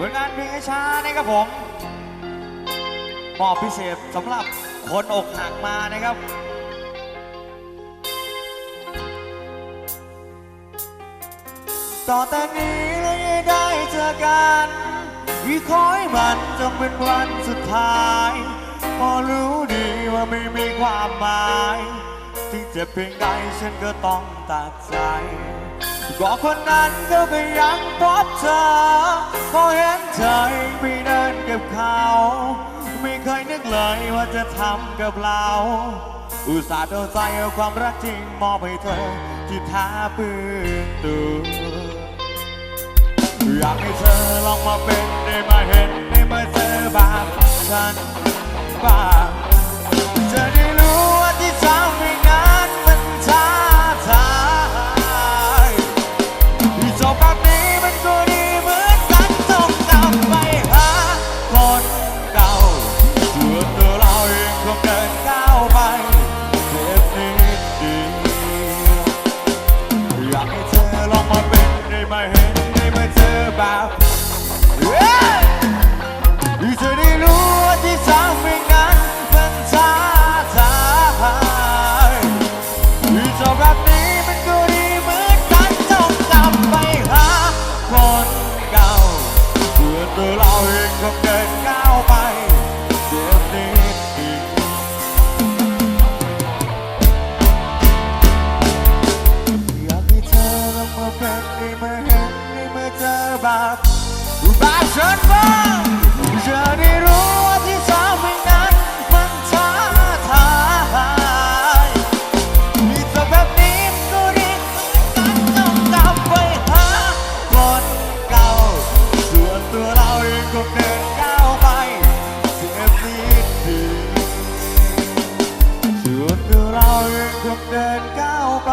ผลงานเพลงช้านะครับผมมอบพิเศษสำหรับคนอกหักมานะครับต่อแต่นี้เราได้เจอกันอีกคอยมันจงเป็นวันสุดท้ายพอรู้ดีว่าไม่มีความหมาย ถึงจะเพียงใดฉันก็ต้องตัดใจ ก็คนนั้นก็ไปยังพบเธอพอเห็นเธอไปเดินกับเขา ไม่เคยนึกเลยว่าจะทำกับเรา อุตส่าห์เอาใจเอาความรักจริงมอบให้เธอที่ท้าปืนตัวอยากให้เธอลองมาเป็นได้มาเห็น มาเจอแบบเฮ้ยจะได้รู้ว่าที่ทำให้งานมันท้าทายที่จบแบบนี้มันก็ดีเหมือนกันต้องกลับไปหาคนเก่าเพื่อตัวเราเองคงเดินก้าว แบบรักฉันฟังเจอได้รู้ว่าที่ทาให้นั้นมันท้าทายมีแต่แบบนี้ก็ดีกันต้องกลับไปหาคนเก่าส่วนตัวเราเองก็เดินก้าวไปเสียทีดีส่วนตัวเราเองก็เดินก้าวไป